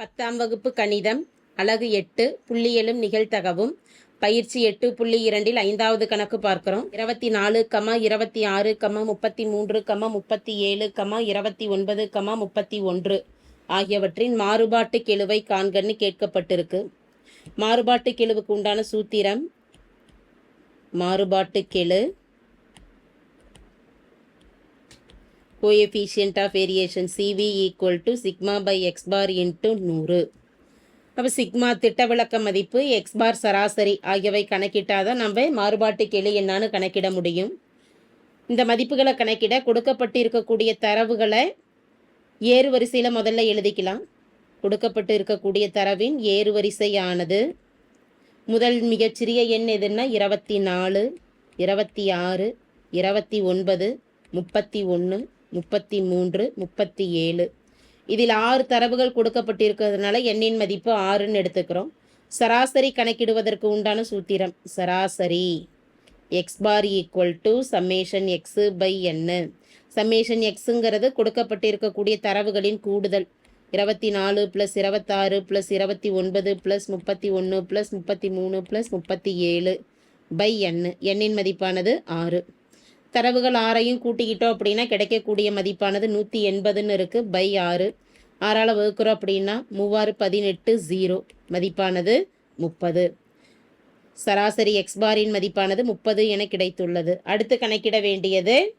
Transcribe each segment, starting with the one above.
பத்தாம் வகுப்பு கணிதம் அலகு எட்டு புள்ளியலும் நிகழ்த்தகவும் பயிற்சி எட்டு புள்ளி இரண்டில் ஐந்தாவது கணக்கு பார்க்கிறோம். இருபத்தி நாலு கமா இருபத்தி ஆறு கமா முப்பத்தி மூன்று கமா முப்பத்தி ஏழு கமா இருபத்தி ஒன்பது கமா முப்பத்தி ஒன்று ஆகியவற்றின் மாறுபாட்டு கெழுவை காண்கன்னு கேட்கப்பட்டிருக்கு. மாறுபாட்டு கெழுவுக்கு உண்டான சூத்திரம் மாறுபாட்டு கெழு coefficient of variation CV equal to sigma by X bar into நூறு. அப்போ சிக்மா திட்ட விளக்க மதிப்பு எக்ஸ் பார் சராசரி ஆகியவை கணக்கிட்டால் தான் நம்ம மாறுபாட்டு கெழு என்னான்னு கணக்கிட முடியும். இந்த மதிப்புகளை கணக்கிட கொடுக்கப்பட்டு இருக்கக்கூடிய தரவுகளை ஏறு வரிசையில் முதல்ல எழுதிக்கலாம். கொடுக்கப்பட்டு இருக்கக்கூடிய தரவின் ஏறு வரிசையானது முதல் மிகச்சிறிய எண் எதுன்னா இருபத்தி நாலு இருபத்தி ஆறு இருபத்தி ஒன்பது முப்பத்தி ஒன்று முப்பத்தி மூன்று முப்பத்தி ஏழு. இதில் ஆறு தரவுகள் கொடுக்கப்பட்டிருக்கிறதுனால எண்ணின் மதிப்பு ஆறுன்னு எடுத்துக்கிறோம். சராசரி கணக்கிடுவதற்கு உண்டான சூத்திரம் சராசரி. X bar equal to summation X by n summation எக்ஸுங்கிறது கொடுக்கப்பட்டிருக்கக்கூடிய தரவுகளின் கூடுதல். இருபத்தி நாலு ப்ளஸ் இருபத்தாறு ப்ளஸ் இருபத்தி ஒன்பது ப்ளஸ் முப்பத்தி ஒன்று ப்ளஸ் முப்பத்தி மூணு ப்ளஸ் முப்பத்தி ஏழு பை எண்ணு எண்ணின் மதிப்பானது ஆறு. தரவுகள் ஆறையும் கூட்டிக்கிட்டோம் அப்படின்னா கிடைக்கக்கூடிய மதிப்பானது நூற்றி எண்பதுன்னு இருக்குது பை ஆறு. ஆறால் வகுக்கிறோம் அப்படின்னா மூவாறு பதினெட்டு ஜீரோ. மதிப்பானது முப்பது. சராசரி எக்ஸ்பாரின் மதிப்பானது முப்பது என கிடைத்துள்ளது. அடுத்து கணக்கிட வேண்டியது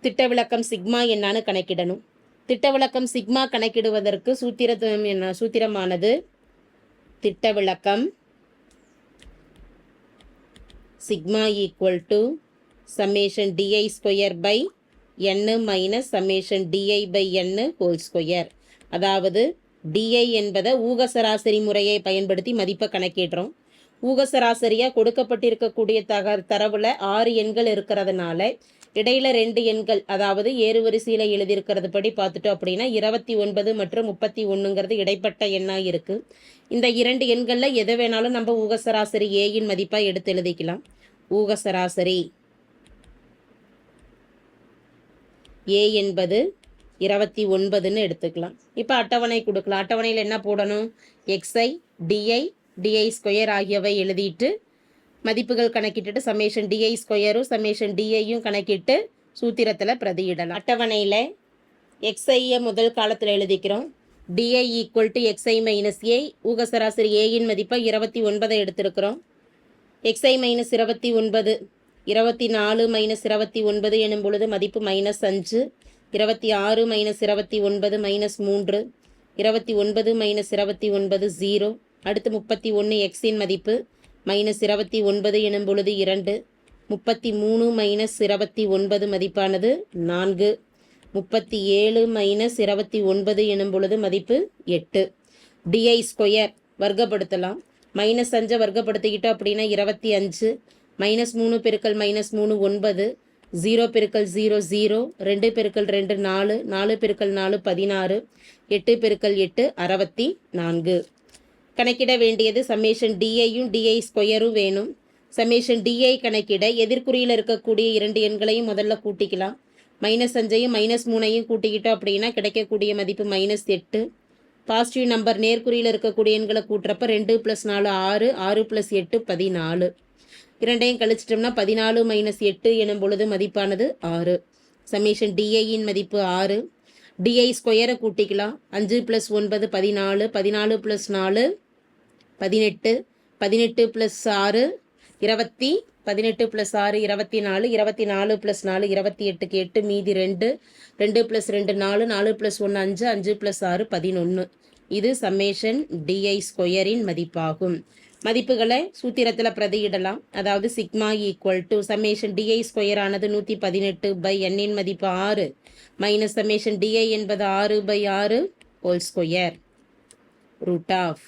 திட்ட விளக்கம் சிக்மா என்னான்னு கணக்கிடணும். திட்ட விளக்கம் சிக்மா கணக்கிடுவதற்கு சூத்திர என்ன? சூத்திரமானது திட்ட விளக்கம் sigma equal to summation DI square by n minus summation DI by n whole square அதாவது டிஐ என்பதை ஊக சராசரி முறையை பயன்படுத்தி மதிப்பை கணக்கிடுறோம். ஊக சராசரியாக கொடுக்கப்பட்டிருக்கக்கூடிய தக தரவில் ஆறு எண்கள் இருக்கிறதுனால இடையில ரெண்டு எண்கள் அதாவது ஏறுவரிசையில் எழுதியிருக்கிறது படி பார்த்துட்டோம் அப்படின்னா இருபத்தி ஒன்பது மற்றும் முப்பத்தி ஒன்றுங்கிறது இடைப்பட்ட எண்ணாக இருக்குது இந்த இரண்டு எண்களில் எதை வேணாலும் நம்ம ஊக சராசரி ஏயின் மதிப்பாக எடுத்து எழுதிக்கலாம். ஊக சராசரி ஏ என்பது இருபத்தி ஒன்பதுன்னு எடுத்துக்கலாம். இப்போ அட்டவணை கொடுக்கலாம். அட்டவணையில் என்ன போடணும்? எக்ஸ்ஐ டிஐ டிஐ ஸ்கொயர் ஆகியவை எழுதிட்டு மதிப்புகள் கணக்கிட்டுட்டு சமேஷன் டிஐ ஸ்கொயரும் சமேஷன் டிஐயும் கணக்கிட்டு சூத்திரத்தில் பிரதியிடலாம். அட்டவணையில் எக்ஸ்ஐயை முதல் காலத்தில் எழுதிக்கிறோம். DI equal to XI minus A ஊக சராசரி ஏயின் மதிப்பை இருபத்தி ஒன்பதை எடுத்திருக்கிறோம். எக்ஸ்ஐ மைனஸ் இருபத்தி ஒன்பது. இருபத்தி நாலு மைனஸ் இருபத்தி ஒன்பது எனும் பொழுது மதிப்பு மைனஸ் அஞ்சு இருபத்தி ஆறு மைனஸ் இருபத்தி ஒன்பது மைனஸ் மூன்று. இருபத்தி ஒன்பது மைனஸ் இருபத்தி ஒன்பது ஜீரோ அடுத்து முப்பத்தி ஒன்று எக்ஸின் மதிப்பு மைனஸ் இருபத்தி ஒன்பது எனும் பொழுது இரண்டு. முப்பத்தி மூணு மைனஸ் இருபத்தி ஒன்பது மதிப்பானது நான்கு. முப்பத்தி ஏழு மைனஸ் இருபத்தி ஒன்பது எனும் பொழுது மதிப்பு எட்டு. DI square வர்க்கப்படுத்தலாம். மைனஸ் அஞ்சை வர்க்கப்படுத்திக்கிட்டோம் அப்படின்னா இருபத்தி அஞ்சு மைனஸ் மூணு பெருக்கல் மைனஸ் மூணு ஒன்பது ஜீரோ பெருக்கல் ஜீரோ ஜீரோ ரெண்டு பெருக்கல் ரெண்டு நாலு நாலு பெருக்கல் நாலு பதினாறு எட்டு பெருக்கல் எட்டு அறுபத்தி நான்கு. கணக்கிட வேண்டியது சம்மேஷன் டிஐயும் டிஐ ஸ்கொயரும் வேணும். சம்மேஷன் டிஐ கணக்கிட எதிர்குறியில் இருக்கக்கூடிய இரண்டு எண்களையும் முதல்ல கூட்டிக்கலாம். மைனஸ் அஞ்சையும் மைனஸ் மூணையும் கூட்டிக்கிட்டோம் அப்படின்னா கிடைக்கக்கூடிய மதிப்பு மைனஸ் எட்டு. பாசிட்டிவ் நம்பர் நேர்குறியில் இருக்கக்கூடிய எண்களை கூட்டுறப்ப ரெண்டு ப்ளஸ் நாலு ஆறு ஆறு ப்ளஸ் எட்டு பதினாலு. இரண்டையும் கழிச்சிட்டோம்னா பதினாலு மைனஸ் எட்டு எனும் பொழுது மதிப்பானது ஆறு. சமேஷன் டிஐயின் மதிப்பு ஆறு. டிஐ ஸ்கொயரை கூட்டிக்கலாம். அஞ்சு ப்ளஸ் ஒன்பது பதினாலு. பதினாலு ப்ளஸ் நாலு பதினெட்டு. பதினெட்டு ப்ளஸ் ஆறு இருபத்தி. பதினெட்டு ப்ளஸ் ஆறு இருபத்தி நாலு. இருபத்தி நாலு ப்ளஸ் நாலு இருபத்தி எட்டுக்கு எட்டு மீதி ரெண்டு. ரெண்டு ப்ளஸ் ரெண்டு நாலு. நாலு ப்ளஸ் ஒன்று அஞ்சு. அஞ்சு ப்ளஸ் ஆறு பதினொன்று இது சம்மேஷன் டிஐ ஸ்கொயரின் மதிப்பாகும். மதிப்புகளை சூத்திரத்தில் பிரதியிடலாம். அதாவது sigma equal to summation DI square ஆனது நூற்றி பதினெட்டு பை எண்ணின் மதிப்பு ஆறு மைனஸ் சமேஷன் டிஐ என்பது ஆறு பை ஆறு ஹோல் ஸ்கொயர் ரூட் ஆஃப்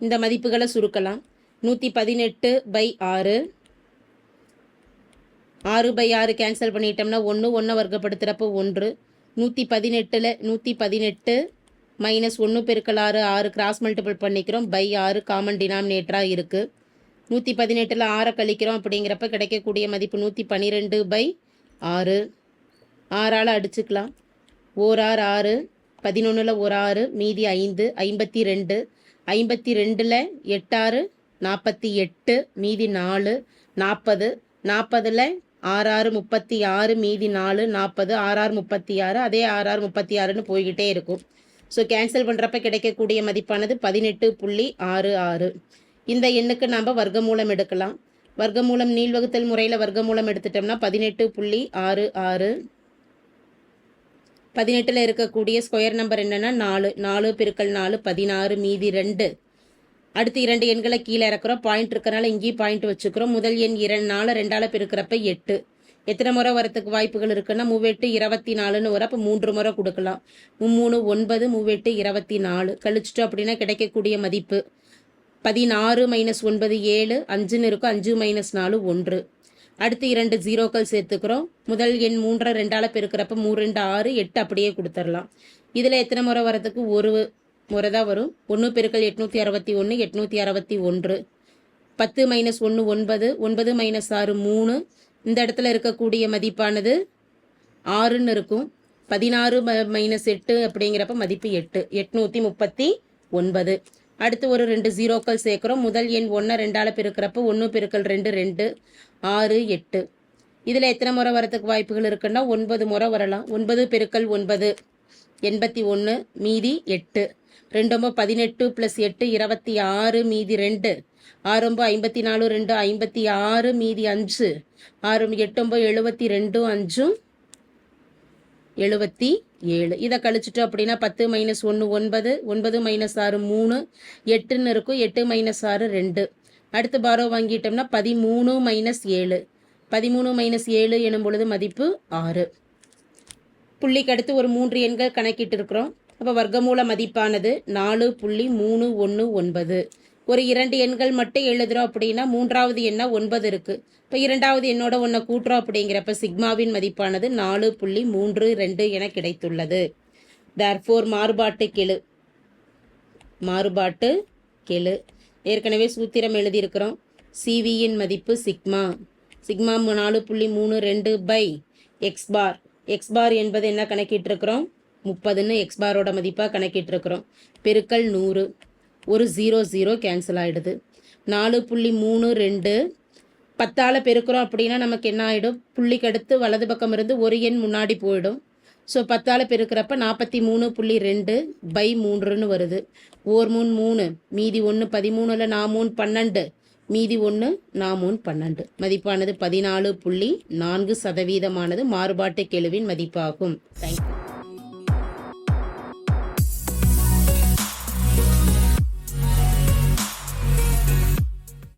இந்த மதிப்புகளை சுருக்கலாம். நூற்றி பதினெட்டு பை ஆறு. ஆறு பை ஆறு கேன்சல் பண்ணிட்டோம்னா ஒன்று ஒன்று வர்க்கப்படுத்துகிறப்போ ஒன்று. நூற்றி பதினெட்டில் நூற்றி பதினெட்டு மைனஸ் ஒன்று பெருக்கல் ஆறு ஆறு கிராஸ் மல்டிபிள் பண்ணிக்கிறோம். பை ஆறு காமன் டினாமினேட்டராக இருக்குது நூற்றி பதினெட்டில் ஆறை கழிக்கிறோம் அப்படிங்கிறப்ப கிடைக்கக்கூடிய மதிப்பு நூற்றி பன்னிரெண்டு பை ஆறு. ஆறால் அடிச்சுக்கலாம். ஓர் ஆறு ஆறு. பதினொன்றில் ஒரு ஆறு மீதி ஐந்து ஐம்பத்தி ரெண்டு ஐம்பத்தி ரெண்டில் எட்டாறு நாற்பத்தி எட்டு மீதி நாலு நாற்பது. நாற்பதில் ஆறாறு முப்பத்தி ஆறு மீதி நாலு நாற்பது. ஆறாறு முப்பத்தி ஆறு அதே ஆறாறு முப்பத்தி ஆறுன்னு போய்கிட்டே இருக்கும். ஸோ கேன்சல் பண்ணுறப்ப கிடைக்கக்கூடிய மதிப்பானது பதினெட்டு புள்ளி ஆறு ஆறு. இந்த எண்ணுக்கு நாம் வர்க்கமூலம் எடுக்கலாம். வர்க்கமூலம் நீள்வகுத்தல் முறையில் வர்க்கமூலம் எடுத்துட்டோம்னா பதினெட்டு புள்ளி ஆறு ஆறு. பதினெட்டில் இருக்கக்கூடிய ஸ்கொயர் நம்பர் என்னென்னா நாலு. நாலு பெருக்கள் நாலு பதினாறு மீதி ரெண்டு. அடுத்து இரண்டு எண்களை கீழே இறக்குறோம். பாயிண்ட் இருக்கிறனால இங்கேயும் பாயிண்ட் வச்சுக்கிறோம். முதல் எண் இரண்டு நாலு ரெண்டால் பெருக்கிறப்ப எட்டு. எத்தனை முறை வரத்துக்கு வாய்ப்புகள் இருக்குன்னா மூவெட்டு இருபத்தி நாலுன்னு வரும் அப்போ மூன்று முறை கொடுக்கலாம். மும்மூணு ஒன்பது மூவெட்டு இருபத்தி நாலு. கழிச்சிட்டோம் அப்படின்னா கிடைக்கக்கூடிய மதிப்பு பதினாறு மைனஸ் ஒன்பது ஏழு அஞ்சுன்னு இருக்கும். அஞ்சு மைனஸ் நாலு ஒன்று. அடுத்து இரண்டு ஜீரோக்கள் சேர்த்துக்கிறோம். முதல் எண் மூன்றரை ரெண்டால் பெருக்கிறப்ப மூணு ரெண்டு ஆறு எட்டு அப்படியே கொடுத்துடலாம். இதில் எத்தனை முறை வரதுக்கு ஒரு முறை தான் வரும். ஒன்று பெருக்கள் எட்நூற்றி அறுபத்தி ஒன்று எட்நூற்றி அறுபத்தி ஒன்று. பத்து மைனஸ் ஒன்று ஒன்பது. ஒன்பது மைனஸ் ஆறு மூணு. இந்த இடத்துல இருக்கக்கூடிய மதிப்பானது ஆறுன்னு இருக்கும். பதினாறு மைனஸ் எட்டு அப்படிங்கிறப்ப மதிப்பு எட்டு. எட்நூற்றி முப்பத்தி ஒன்பது. அடுத்து ஒரு ரெண்டு ஜீரோக்கள் சேர்க்குறோம். முதல் எண் ஒன்று ரெண்டால் பெருக்கிறப்ப ஒன்று பெருக்கள் ரெண்டு ரெண்டு ஆறு எட்டு. இதில் எத்தனை முறை வரத்துக்கு வாய்ப்புகள் இருக்குன்னா ஒன்பது முறை வரலாம். ஒன்பது பெருக்கள் ஒன்பது எண்பத்தி ஒன்று மீதி எட்டு. ரெண்டொம்போ பதினெட்டு ப்ளஸ் எட்டு இருபத்தி ஆறு மீதி ரெண்டு. ஆறொம்போ ஐம்பத்தி நாலு ரெண்டு ஐம்பத்தி ஆறு மீதி அஞ்சு. ஆறு எட்டொம்போ எழுபத்தி ரெண்டும் அஞ்சும் எழுபத்தி ஏழு. இதை கழிச்சிட்டோம் அப்படின்னா பத்து மைனஸ் ஒன்று ஒன்பது. ஒன்பது மைனஸ் ஆறு மூணு. எட்டுன்னு இருக்கும். எட்டு மைனஸ் ஆறு ரெண்டு. அடுத்து பாரோ வாங்கிட்டோம்னா பதிமூணு மைனஸ் ஏழு. பதிமூணு மைனஸ் ஏழு எனும் பொழுது மதிப்பு ஆறு. புள்ளிக்கு அடுத்து ஒரு மூன்று எண்கள் கணக்கிட்டு இருக்கிறோம். அப்போ வர்க்கமூல மதிப்பானது நாலு புள்ளி மூணு ஒன்று ஒன்பது. ஒரு இரண்டு எண்கள் மட்டும் எழுதுகிறோம் அப்படின்னா மூன்றாவது எண்ணா ஒன்பது இருக்குது இப்போ இரண்டாவது எண்ணோட ஒன்றை கூட்டுறோம் அப்படிங்கிறப்ப சிக்மாவின் மதிப்பானது நாலு புள்ளி மூன்று ரெண்டு என கிடைத்துள்ளது. தேர்ஃபோர் மாறுபாட்டு கெழு. மாறுபாட்டு கெழு. ஏற்கனவே சூத்திரம் எழுதியிருக்கிறோம். சிவியின் மதிப்பு சிக்மா. சிக்மா நாலு புள்ளி மூணு ரெண்டு by X bar X bar என்பது என்ன கணக்கிட்டிருக்கிறோம்? முப்பதுன்னு எக்ஸ் பாரோட மதிப்பாக கணக்கிட்டுருக்குறோம். பெருக்கல் நூறு. ஒரு ஜீரோ ஜீரோ கேன்சல் ஆகிடுது நாலு புள்ளி மூணு ரெண்டு. பத்தால் பெருக்கிறோம் அப்படின்னா நமக்கு என்ன ஆகிடும் புள்ளிக்கு அடுத்து வலது பக்கம் இருந்து ஒரு எண் முன்னாடி போயிடும். ஸோ பத்தால் பெருக்கிறப்ப நாற்பத்தி மூணு புள்ளி ரெண்டு பை மூன்றுன்னு வருது. ஓர் மூணு மூணு. மீதி ஒன்று பதிமூணில் நான் மூணு பன்னெண்டு. மீதி ஒன்று நாமூன் மூணு பன்னெண்டு. மதிப்பானது பதினாலு புள்ளி நான்கு சதவீதமானது மாறுபாட்டு கெழுவின் மதிப்பாகும். தேங்க்யூ